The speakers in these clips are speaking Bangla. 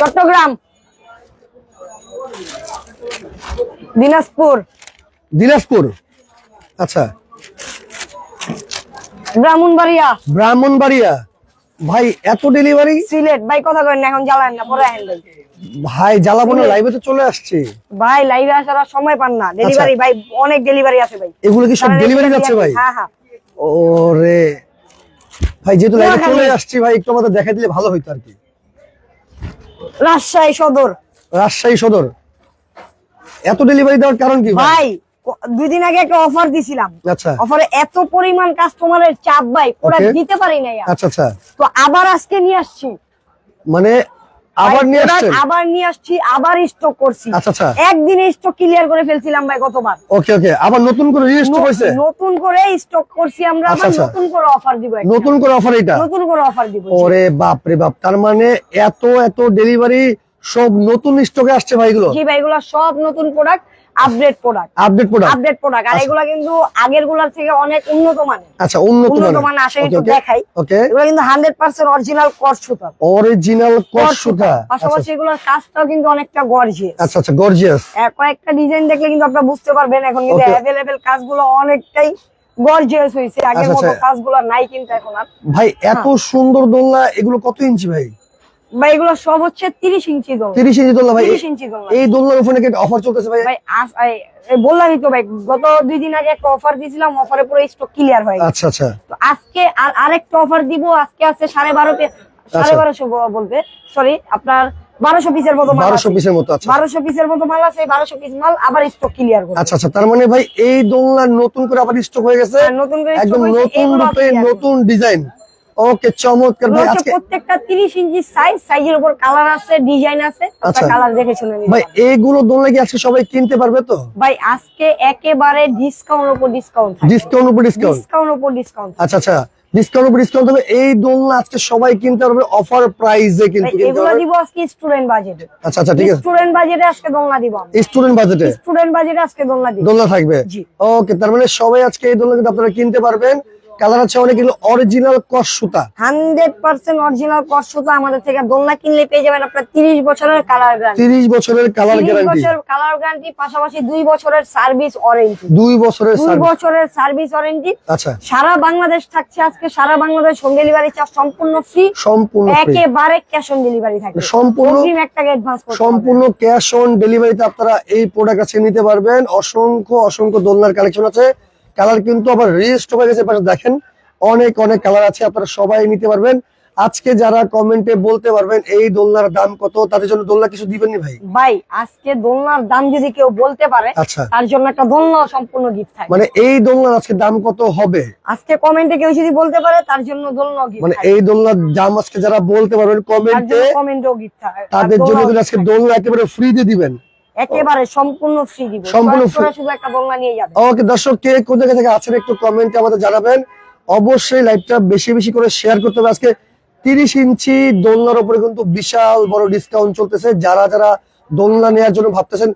চট্টগ্রাম। দিনাজপুর। দিনাজপুর। আচ্ছা। ব্রাহ্মণবাড়িয়া। ব্রাহ্মণবাড়িয়া। ভাই এত ডেলিভারি সিলেট। ভাই কথা করেন না, এখন জ্বালান না পরে আহেন ভাই। ভাই জ্বালাবনো লাইভে তো চলে আসছে। ভাই লাইভে আসার সময় পান না। ডেলিভারি ভাই অনেক ডেলিভারি আছে ভাই। এগুলো কি সব ডেলিভারি যাচ্ছে। ভাই? হ্যাঁ হ্যাঁ। ওরে। ভাই যেহেতু লাইভে চলে আসছি ভাই একটু আমাদের দেখা দিলে ভালো হইতো আর কি। রাজশাহী সদর। রাজশাহী সদর। এত ডেলিভারি দেওয়ার কারণ কি ভাই? দুই দিন আগে একটা অফার দিছিলাম। আচ্ছা। অফারে এত পরিমাণ কাস্টমারের চাপ ভাই ওরা দিতে পারি না আচ্ছা আচ্ছা। তো আবার আজকে নিয়ে আসছি। মানে আবার নিয়ে আসছেন? আবার নিয়ে আসছি আবার স্টক করছি। আচ্ছা, আচ্ছা। একদিনে স্টক ক্লিয়ার করে ফেলছিলাম ভাই গতবার। ওকে ওকে। আবার নতুন করে নতুন করে স্টক করছি আমরা আচ্ছা, আবার। নতুন করে অফার দিব নতুন করে অফার এটা নতুন করে অফার দিব ওরে বাপ রে বাপ তার মানে এত এত ডেলিভারি সব নতুন স্টকে আসছে ভাইগুলো জি ভাইগুলো সব নতুন product update product update product update product আর এগুলা কিন্তু আগেরগুলার থেকে অনেক উন্নত মানের। আচ্ছা উন্নত উন্নত মানের। আসে একটু দেখাই। ওকে। এগুলো কিন্তু হান্ড্রেড পার্সেন্ট অরিজিনাল কর সুতা। অরিজিনাল কট সুতা। পাশাপাশি এগুলোর কাজটাও কিন্তু অনেকটা গর্জিয়াস আচ্ছা আচ্ছা গর্জিয়াস কয়েকটা ডিজাইন দেখলে কিন্তু আপনারা বুঝতে পারবেন এখন কিন্তু. অ্যাভেলেবেল কাজগুলো অনেকটাই গর্জিয়াস হয়েছে। আগের আচ্ছা, মতো আচ্ছা। কাজগুলো নাই কিন্তু এখন আর। ভাই এত হ্যাঁ। সুন্দর দোলনা এগুলো কত ইঞ্চি ভাই? বা এগুলো সব হচ্ছে তিরিশ ইঞ্চি দোল তিরিশ ইঞ্চি দোলনা ভাই। তিরিশ ইঞ্চি দোল এই দোলনার উপরে কি অফার চলতেছে ভাই? ভাই এই বললামই তো ভাই গত দুই দিন আগে একটা অফার দিয়েছিলাম অফারে পুরো স্টক ক্লিয়ার হয়ে গেছে। আচ্ছা আচ্ছা। তো আজকে আর আরেকটা অফার দিব আজকে আছে সাড়ে বারো পে- সাড়ে আচ্ছা। বারোশো বলতে সরি আপনার বারোশো পিসের মতো মাল বারোশো পিসের মতো আচ্ছা। বারোশো পিসের মতো মাল আছে বারোশো পিস মাল আবার স্টক ক্লিয়ার করবে। আচ্ছা আচ্ছা তার মানে ভাই এই দোলনা নতুন করে আবার স্টক হয়ে গেছে? হ্যাঁ, নতুন করে একদম নতুন রূপে নতুন ডিজাইন ওকে চমৎকার ভাই আজকে প্রত্যেকটা তিরিশ ইঞ্চি সাইজ সাইজের উপর কালার আছে ডিজাইন আছে আচ্ছা। কালার দেখে শুনে ভাই। এইগুলো দোলনা কি আজকে সবাই কিনতে পারবে তো? ভাই আজকে একেবারে ডিসকাউন্ট উপর ডিসকাউন্ট ডিসকাউন্ট উপর ডিসকাউন্ট ডিসকাউন্ট উপর ডিসকাউন্ট আচ্ছা আচ্ছা। ডিসকাউন্ট উপর ডিসকাউন্ট হবে এই দোলনা আজকে সবাই কিনতে পারবে অফার প্রাইসে কিন্তু এগুলো দিব আজকে স্টুডেন্ট বাজেটে আচ্ছা আচ্ছা ঠিক আছে। স্টুডেন্ট বাজেটে আজকে দোলনা দিব স্টুডেন্ট বাজেটে স্টুডেন্ট বাজেটে আজকে দোলনা দিব। দোলনা থাকবে। জি। ওকে তার মানে সবাই আজকে এই দোলনা কিন্তু আপনারা কিনতে পারবেন। কালার আছে অনেক এগুলো অরিজিনাল কস সুতা। হান্ড্রেড পার্সেন্ট অরিজিনাল কষ্টটা আমাদের থেকে দোলনা কিনলে পেয়ে যাবেন আপনার তিরিশ বছরের কালার গ্যারান্টি তিরিশ বছরের কালার গ্যারান্টি কালার গ্যারান্টি পাশাপাশি দুই বছরের সার্ভিস ওয়ারেন্টি দুই বছরের দুই সার্ভিস বছরের সার্ভিস ওয়ারেন্টি আচ্ছা। সারা বাংলাদেশ থাকছে আজকে সারা বাংলাদেশ হোম ডেলিভারি চার্জ সম্পূর্ণ ফ্রি সম্পূর্ণ একেবারে ক্যাশ অন ডেলিভারি থাকবে। সম্পূর্ণ অগ্রিম এক টাকা অ্যাডভান্স সম্পূর্ণ ক্যাশ অন ডেলিভারিতে আপনারা এই প্রোডাক্ট আছে নিতে পারবেন। অসংখ্য অসংখ্য দোলনার কালেকশন আছে। কালার কিন্তু আবার রেজিস্ট হয়ে গেছে পাশে দেখেন অনেক অনেক কালার আছে আপনারা সবাই নিতে পারবেন। আজকে যারা কমেন্টে বলতে পারবেন এই দোলনার দাম কত তাদের জন্য দোলনা কিছু দিবেন ভাই? ভাই আজকে দোলনার দাম যদি কেউ বলতে পারে আচ্ছা। তার জন্য একটা দোলনা সম্পূর্ণ গিফট থাকবে। মানে এই দোলনার আজকে দাম কত হবে? আজকে কমেন্টে কেউ যদি বলতে পারে তার জন্য দোলনা গিফট মানে এই দোলনার দাম আজকে যারা বলতে পারবেন কমেন্টে কমেন্টও গিফট থাকবে তাদের জন্য আজকে দোলনা একেবারে ফ্রি দিয়ে দিবেন। একেবারে সম্পূর্ণ ফ্রি দিব। সম্পূর্ণ শুধু একটা দোলনা নিয়ে যাবে। ওকে দর্শক কে কোন জায়গা থেকে আছেন একটু কমেন্টে আমাদের জানাবেন। অবশ্যই লাইভটা বেশি বেশি করে শেয়ার করতে হবে। আজকে তিরিশ ইঞ্চি দোলনার উপরে কিন্তু বিশাল বড় ডিসকাউন্ট চলতেছে। যারা যারা দোলনা নেওয়ার জন্য ভাবতেছেন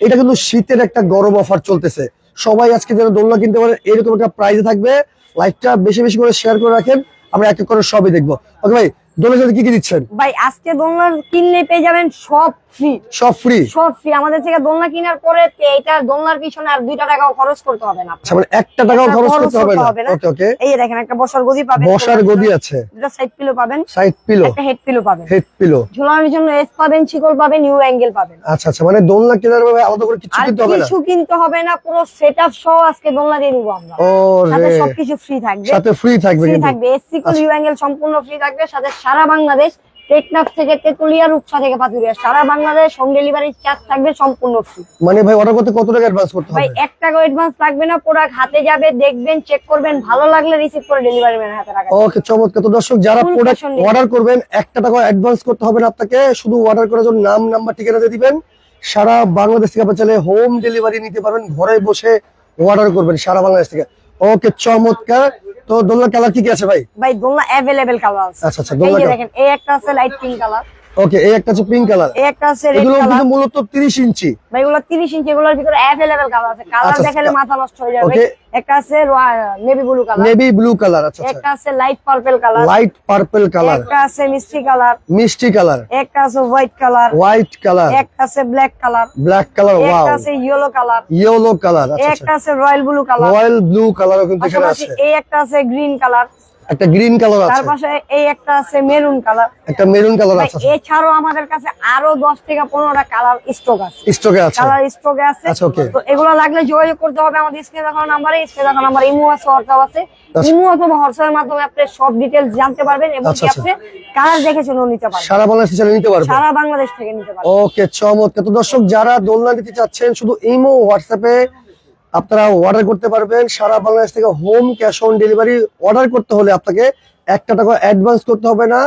এটা কিন্তু শীতের একটা গরম অফার চলতেছে। সবাই আজকে যারা দোলনা কিনতে পারেন এরকম একটা প্রাইজে থাকবে। লাইভটা বেশি বেশি করে শেয়ার করে রাখেন। আমরা এক এক করে সবই দেখব। ওকে ভাই দোলনার সাথে কি কি দিচ্ছেন? ভাই আজকে দোলনা কিনলে পেয়ে যাবেন সব ফ্রি সব ফ্রি সব ফ্রি আমাদের থেকে দোলনা কেনার পরে এটা দোলনার পিছনে আর দুইটা টাকাও খরচ করতে হবে না। মানে একটা টাকাও খরচ খরচ করতে হবে না? ওকে ওকে এই দেখেন একটা বসার গদি পাবেন বসার গদি আছে। দুটা সাইড পিলো পাবেন সাইড পিলো একটা হেড পিলো পাবেন। হেড পিলো ঝুলানোর জন্য এস পাবেন শিকল পাবেন নিউ অ্যাঙ্গেল পাবেন। আচ্ছা আচ্ছা মানে দোলনা কেনার ভাবে আলাদা করে কিছু কিনতে হবে না? কিছু কিনতে হবে না পুরো সেট আপ সহ আজকে দোলনা দিয়ে দিব আমরা। সাথে সবকিছু ফ্রি থাকবে। সাথে ফ্রি থাকবে ফ্রি থাকবে। এস শিকল আচ্ছা। ইউ অ্যাঙ্গেল সম্পূর্ণ ফ্রি থাকবে সাথে সারা বাংলাদেশ টেকনাফ থেকে তেতুলিয়া রূপসা থেকে পাতুরিয়া সারা বাংলাদেশ হোম ডেলিভারি চার্জ থাকবে সম্পূর্ণ ফ্রি মানে ভাই অর্ডার করতে কত টাকা অ্যাডভান্স করতে হবে ভাই হবে? এক টাকা অ্যাডভান্স লাগবে না প্রোডাক্ট হাতে যাবে দেখবেন চেক করবেন ভালো লাগলে রিসিভ করে ডেলিভারি ম্যান হাতে রাখবেন ওকে চমৎকার। তো দর্শক যারা প্রোডাক্ট। অর্ডার করবেন একটা টাকা অ্যাডভান্স করতে হবে না আপনাকে। শুধু অর্ডার করার জন্য নাম নাম্বার ঠিকানা দিয়ে দিবেন। সারা বাংলাদেশ থেকে আপনি চাইলে হোম ডেলিভারি নিতে পারবেন। ঘরে বসে অর্ডার করবেন সারা বাংলাদেশ থেকে। ওকে চমৎকার। তো দোলনা কালার কি কি আছে ভাই? ভাই দোলনা अवेलेबल কালার আছে। আচ্ছা আচ্ছা দোলনা দেখেন এই একটা আছে লাইট পিঙ্ক কালার ওকে এই একটা হচ্ছে পিঙ্ক কালার এই একটা আছে রেড এগুলো কালার কিন্তু মূলত তিরিশ ইঞ্চি। ভাই এগুলো তিরিশ ইঞ্চি এগুলোর ভিতরে অ্যাভেলেবেল কালার আছে। কালার আচ্ছা, দেখালে মাথা নষ্ট হয়ে যাবে। একটা আছে navy blue colour navy blue colour আচ্ছা আচ্ছা। একটা আছে light purple colour light purple colour একটা আছে মিষ্টি কালার মিষ্টি কালার একটা আছে হোয়াইট কালার হোয়াইট কালার একটা আছে black colour black colour wow একটা আছে ইয়েলো কালার ইয়েলো কালার আচ্ছা আচ্ছা। একটা আছে royal blue colour royal blue কালারও কিন্তু এখানে আছে। এই একটা আছে গ্রিন কালার একটা গ্রিন কালার তার আছে। পাশে এই একটা আছে মেরুন কালার। একটা মেরুন কালার আছে এছাড়াও আমাদের কাছে আরও দশ থেকে পনেরোটা কালার স্টক আছে। স্টকে আছে। কালার স্টকে আছে। আচ্ছা. তো এগুলো লাগলে যোগাযোগ করতে হবে আমাদের স্ক্রিনে দেখানো নাম্বারে। স্ক্রিনে দেখানো নাম্বার ইমো আছে হোয়াটসঅ্যাপ আছে। আচ্ছা। ইমো অথবা হোয়াটসঅ্যাপের মাধ্যমে আপনি সব ডিটেলস জানতে পারবেন এবং কি আচ্ছা। আপনি কালার দেখে শুনে নিতে পারবেন। সারা বাংলাদেশ চ্যানেল নিতে পারবে সারা বাংলাদেশ থেকে নিতে পারবেন। ওকে চমৎকার। তো দর্শক যারা দোলনা নিতে চাচ্ছেন শুধু ইমো হোয়াটসঅ্যাপে আপনারা অর্ডার করতে পারবেন। সারা বাংলাদেশ থেকে home cash on delivery order করতে হলে আপনাকে একটা টাকা অ্যাডভান্স করতে হবে না।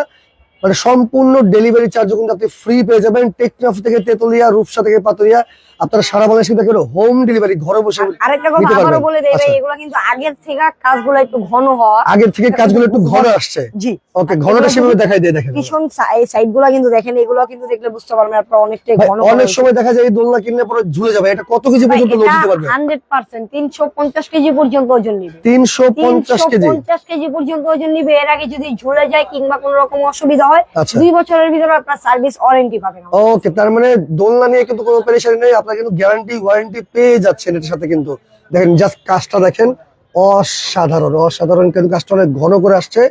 মানে সম্পূর্ণ ডেলিভারি চার্জ কিন্তু আপনি ফ্রি পেয়ে যাবেন। টেকনাফ থেকে তেতুলিয়া রূপসা থেকে পাতুলিয়া। আপনারা সারা বাংলাদেশ থেকে হোম ডেলিভারি ঘরে বসে আরেকটা কথা পারবেন। বলে দেবে আচ্ছা। এগুলো কিন্তু আগের থেকে কাজগুলো একটু ঘন হওয়া। আগের থেকে কাজগুলো একটু ঘরে আসছে। জি। ওকে ঘনটা সেভাবে দেখাই দিয়ে দেখেন। পিছন এই সাইডগুলা কিন্তু দেখেন এগুলো কিন্তু দেখলে বুঝতে পারবেন আপনার অনেকটাই ঘন অনেক সময় দেখা যায় এই দোলনা কিনলে পরে ঝুলে যাবে। এটা কত কেজি পর্যন্ত লোড দিতে পারবে? হান্ড্রেড পার্সেন্ট তিনশো পঞ্চাশ কেজি পর্যন্ত ওজন নিবে। তিনশো পঞ্চাশ কেজি। পঞ্চাশ কেজি পর্যন্ত ওজন নিবে। এর আগে যদি ঝুলে যায় কিংবা কোন রকম অসুবিধা হয় আচ্ছা। দুই বছরের ভিতরে আপনার সার্ভিস ওয়ারেন্টি পাবেন ওকে তার মানে দোলনা নিয়ে কিন্তু কোনো পেরেশানি নেই আপনারা কিন্তু গ্যারান্টি ওয়ারেন্টি পেয়ে যাচ্ছেন এটার সাথে কিন্তু। দেখেন জাস্ট কাজটা দেখেন অসাধারণ অসাধারণ কিন্তু কাজটা অনেক ঘন করে আসছে।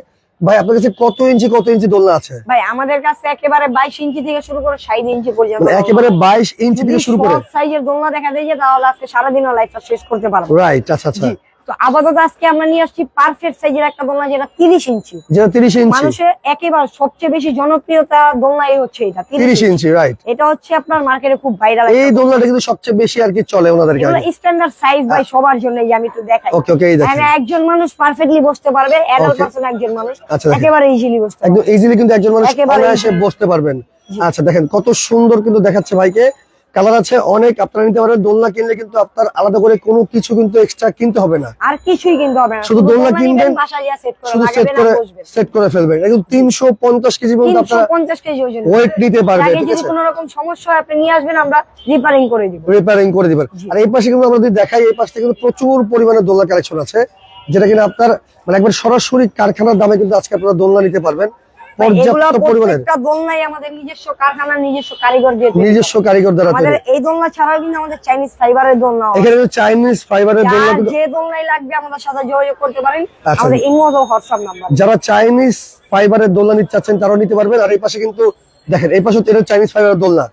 ভাই আপনার কাছে কত ইঞ্চি কত ইঞ্চি দোলনা আছে? ভাই আমাদের কাছে একেবারে বাইশ ইঞ্চি থেকে শুরু করে ষাট ইঞ্চি পর্যন্ত মানে একেবারে বাইশ ইঞ্চি থেকে শুরু করে। সাইজের দোলনা দেখা যায় যে তাহলে আজকে সারাদিনও লাইফটা শেষ করতে পারব। রাইট আচ্ছা আচ্ছা। তো আপাতত আজকে আমরা নিয়ে আসছি পারফেক্ট সাইজের একটা দোলনা যেটা তিরিশ ইঞ্চি যেটা তিরিশ ইঞ্চি মানুষের একেবারে সবচেয়ে বেশি জনপ্রিয়তা দোলনাই হচ্ছে এটা তিরিশ ইঞ্চি রাইট এটা হচ্ছে আপনার মার্কেটে খুব ভাইরাল এই দোলনাটা কিন্তু সবচেয়ে বেশি আর কি চলে স্ট্যান্ডার্ড সাইজ ভাই সবার জন্য আমি একটু দেখাই। ওকে ওকে এই দেখেন। একজন মানুষ পারফেক্টলি বসতে পারবে অ্যাডাল্ট পারসন একজন মানুষ আচ্ছা, একেবারে ইজিলি বসতে পারবে। একদম ইজিলি কিন্তু একজন মানুষ একেবারে অনায়াসে বসতে পারবেন। আচ্ছা দেখেন কত সুন্দর কিন্তু দেখাচ্ছে ভাইকে। কালার আছে অনেক আপনারা নিতে পারেন দোলনা কিনলে কিন্তু আপনার আলাদা করে কোনো কিছু কিন্তু এক্সট্রা কিনতে হবে না। আর কিছুই কিন্তু হবে না শুধু দোলনা কিনবেন, শুধু সেট করে সেট করে ফেলবেন। একদম তিনশো পঞ্চাশ কেজি পর্যন্ত আপনারা পঞ্চাশ কেজি ওজন ওয়েট নিতে পারবেন যদি কোনো রকম সমস্যা হয় আপনি নিয়ে আসবেন আমরা রিপেয়ারিং করে দিব। রিপেয়ারিং করে দিবেন। আর এই পাশে কিন্তু আমরা যদি দেখাই এই পাশে কিন্তু প্রচুর পরিমাণে দোলনা কালেকশন আছে যেটা কিনা আপনার মানে একবার সরাসরি কারখানার দামে কিন্তু আজকে আপনারা দোলনা নিতে পারবেন। এগুলা পর্যাপ্ত পরিমাণের প্রত্যেকটা দোলনাই আমাদের নিজস্ব কারিগর দিয়ে তৈরি। নিজস্ব কারিগর দ্বারা এই দোলনা ছাড়াও কিন্তু আমাদের চাইনিজ ফাইবারের দোলনা এখানে চাইনিজ ফাইবারের দোলনা যে দোলনাই লাগবে আমাদের সাথে যোগাযোগ করতে পারেন। আমাদের ইমো হোয়াটসঅ্যাপ নাম্বার। যারা চাইনিজ ফাইবারের দোলনা নিতে চাচ্ছেন তারাও নিতে পারবেন। আর এই পাশে কিন্তু দেখেন এই পাশে এটা চাইনিজ ফাইবারের দোলনা।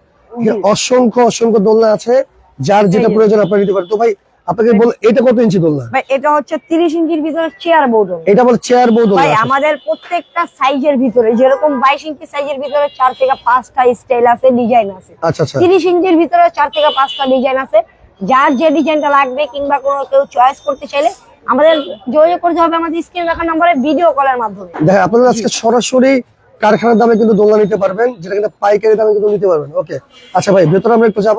অসংখ্য অসংখ্য দোলনা আছে। যার যেটা প্রয়োজন আপনারা নিতে পারেন। তো ভাই আপনাকে বল এটা কত ইঞ্চি দোলনা? ভাই এটা হচ্ছে তিরিশ ইঞ্চির ভিতরে চেয়ার এটা বলে চেয়ার বউ দোলনা ভাই আমাদের প্রত্যেকটা সাইজের ভিতরে যেরকম বাইশ ইঞ্চি সাইজের ভিতরে চার থেকে পাঁচটা স্টাইল আছে ডিজাইন আছে। আচ্ছা আচ্ছা। তিরিশ ইঞ্চির ভিতরে চার থেকে পাঁচটা ডিজাইন আছে। যার যে ডিজাইনটা লাগবে কিংবা কোনো কেউ চয়েস করতে চাইলে আমাদের যোগাযোগ করতে হবে আমাদের স্ক্রিন রাখা নম্বরে ভিডিও কলের মাধ্যমে। দেখেন আপনারা আজকে সরাসরি কারখানার দামে কিন্তু দোলনা নিতে পারবেন যেটা কিন্তু পাইকারি দামে কিন্তু নিতে পারবেন। ওকে আচ্ছা ভাই ভেতরে আমরা একটু যাব।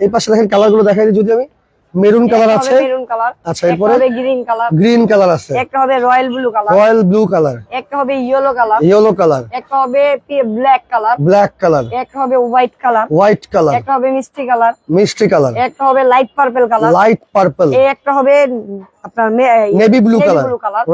এই পাশে দেখেন কালারগুলো দেখাই দিই যদি আমি। মেরুন কালার আছে। মেরুন কালার আচ্ছা, এরপরে? হবে গ্রিন কালার। গ্রিন কালার আছে। একটা হবে royal blue colour. Royal blue colour. একটা হবে ইয়েলো কালার। Yellow colour. একটা হবে ব্ল্যাক কালার। Black colour. একটা হবে হোয়াইট কালার। White colour. একটা হবে মিষ্টি কালার। মিষ্টি কালার। একটা হবে light purple colour. Light purple. এই একটা হবে আপনার নেভি ব্লু কালার।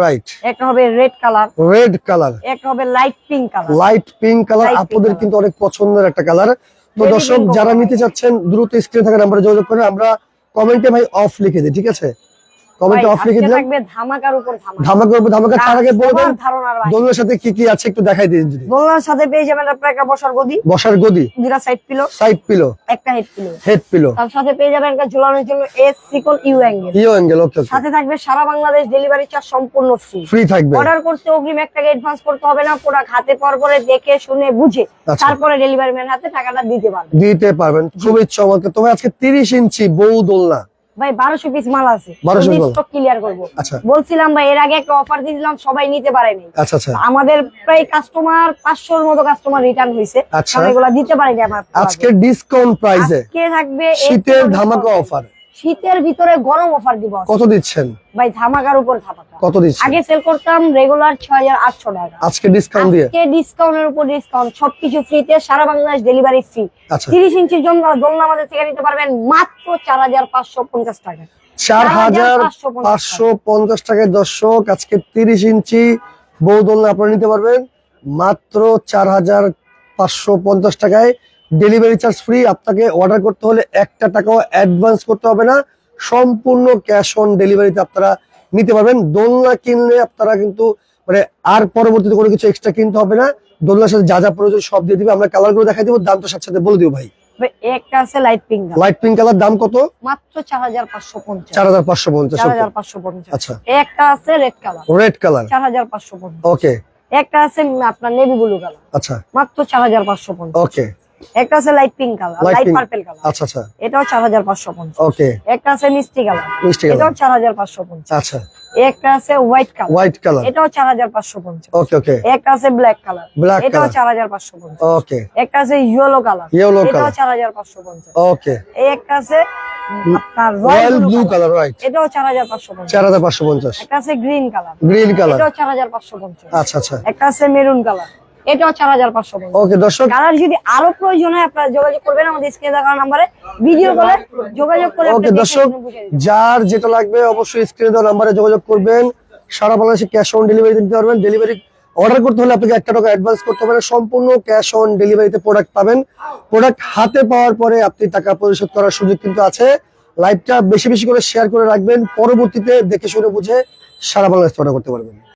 রাইট একটা হবে রেড কালার। Red colour. একটা হবে light pink colour. Light pink colour. আপনাদের কিন্তু অনেক পছন্দের একটা কালার। তো দর্শক যারা নিতে চাচ্ছেন দ্রুত স্ক্রিনে থাকা নাম্বারে যোগাযোগ করেন। আমরা কমেন্টে ভাই অফ লিখে দিই ঠিক আছে? কমেন্টে অফ লিখে দিলাম ধামাকার উপর ধামাকা। ধামাকা উপর ধামাকা তার আগে বলে দেন সবার ধারণার বাইরে। দোলনার সাথে কি কি আছে একটু দেখাই দিন যদি। দোলনার সাথে পেয়ে যাবেন আপনার একটা বসার গদি। বসার গদি। দুটা সাইড পিলো সাইড পিলো একটা হেড পিলো হেড পিলো তার সাথে পেয়ে যাবেন একটা ঝুলানোর জন্য এস সিকল ইউ অ্যাঙ্গেল ইও অ্যাঙ্গেল ওকে সাথে থাকবে সারা বাংলাদেশ ডেলিভারি চার্জ সম্পূর্ণ ফ্রি ফ্রি থাকবে। অর্ডার করতে অগ্রিম এক টাকা অ্যাডভান্স করতে হবে না প্রোডাক্ট হাতে পর পরে দেখে শুনে বুঝে। আচ্ছা। তারপরে ডেলিভারি ম্যান হাতে টাকাটা দিতে পারবে দিতে পারবেন। খুবই চমৎকার। তবে আজকে তিরিশ ইঞ্চি বউ দোলনা। ভাই বারোশো পিস মাল আছে। 1200 piece স্টক ক্লিয়ার করব। আচ্ছা। বলছিলাম ভাই এর আগে একটা অফার দিয়েছিলাম সবাই নিতে পারেনি। আচ্ছা আচ্ছা। আমাদের প্রায় কাস্টমার পাঁচশোর মতো কাস্টমার রিটার্ন হয়েছে। এগুলা দিতে পারেনি আমার আজকে ডিসকাউন্ট প্রাইসে আজকে থাকবে শীতের ধামাকা অফার শীতের ভিতরে গরম অফার দিব কত দিচ্ছেন? ভাই ধামাকার উপর ধামাকা। কত দিচ্ছেন? আগে সেল করতাম রেগুলার ছয় হাজার আটশো টাকা। আজকে ডিসকাউন্ট দিয়ে? আজকে ডিসকাউন্টের উপর ডিসকাউন্ট সবকিছু ফ্রিতে সারা বাংলাদেশ ডেলিভারি ফ্রি আচ্ছা। তিরিশ ইঞ্চির জন্য দোলনা আমাদের থেকে নিতে পারবেন মাত্র চার হাজার পাঁচশো পঞ্চাশ টাকা। চার হাজার 4,550 পাঁচশো পঞ্চাশ টাকায় দর্শক আজকে তিরিশ ইঞ্চি বৌদোলনা আপনারা নিতে পারবেন মাত্র চার হাজার পাঁচশো পঞ্চাশ টাকায়। ডেলিভারি চার্জ ফ্রি আপনাকে অর্ডার করতে হলে একটা টাকাও অ্যাডভান্স করতে হবে না। সম্পূর্ণ ক্যাশ অন ডেলিভারিতে আপনারা নিতে পারবেন। দোলনা কিনলে আপনারা কিন্তু মানে আর পরবর্তীতে কোনো কিছু এক্সট্রা কিনতে হবে না। দোলনার সাথে যা যা প্রয়োজন সব দিয়ে দিবে। আমরা কালারগুলো দেখাই দিব দামটা সাথে সাথে বলে দিব ভাই। একটা আছে light pink light pink colour দাম কত? মাত্র আচ্ছা। একটা আছে রেড কালার রেড ওকে একটা আছে আপনার নেভি ব্লু কালার আচ্ছা। মাত্র ওকে একটা আছে light pink colour light. Purple colour আচ্ছা আচ্ছা। এটাও চার হাজার পাঁচশো পঞ্চাশ। ওকে একটা আছে মিষ্টি কালার মিষ্টি এটাও কালার পাঁচশো পঞ্চাশ। আচ্ছা। একটা আছে হোয়াইট কালার হোয়াইট কালার এটাও চার হাজার পাঁচশো পঞ্চাশ। ওকে ওকে একটা আছে ব্ল্যাক কালার Black এটাও color। চার হাজার পাঁচশো পঞ্চাশ। ওকে একটা আছে ইয়েলো কালার এটাও। চার হাজার পাঁচশো পঞ্চাশ। ওকে এই একটা আছে রয়্যাল ব্লু কালার রাইট এটাও চার হাজার পাঁচশো পঞ্চাশ। চার হাজার পাঁচশো পঞ্চাশ। একটা আছে গ্রিন কালার গ্রিন কালার এটাও চার হাজার পাঁচশো পঞ্চাশ। আচ্ছা আচ্ছা। একটা আছে মেরুন কালার এটাও চার হাজার পাঁচশো পঞ্চাশ ওকে দর্শক। কালার যদি আরও প্রয়োজন হয় আপনারা যোগাযোগ করবেন আমাদের স্ক্রিনে দেখার নাম্বারে ভিডিও কলে যোগাযোগ করে ওকে দর্শক যার যেটা লাগবে অবশ্যই স্ক্রিনে দেওয়া নাম্বারে যোগাযোগ করবেন। সারা বাংলাদেশে ক্যাশ অন ডেলিভারি দিতে পারবেন। ডেলিভারি অর্ডার করতে হলে আপনাকে একটা টাকা অ্যাডভান্স করতে হবে সম্পূর্ণ ক্যাশ অন ডেলিভারিতে প্রোডাক্ট পাবেন। প্রোডাক্ট হাতে পাওয়ার পরে আপনি টাকা পরিশোধ করার সুযোগ কিন্তু আছে। লাইভটা বেশি বেশি করে শেয়ার করে রাখবেন। পরবর্তীতে দেখে শুনে বুঝে সারা বাংলাদেশ অর্ডার করতে পারবেন।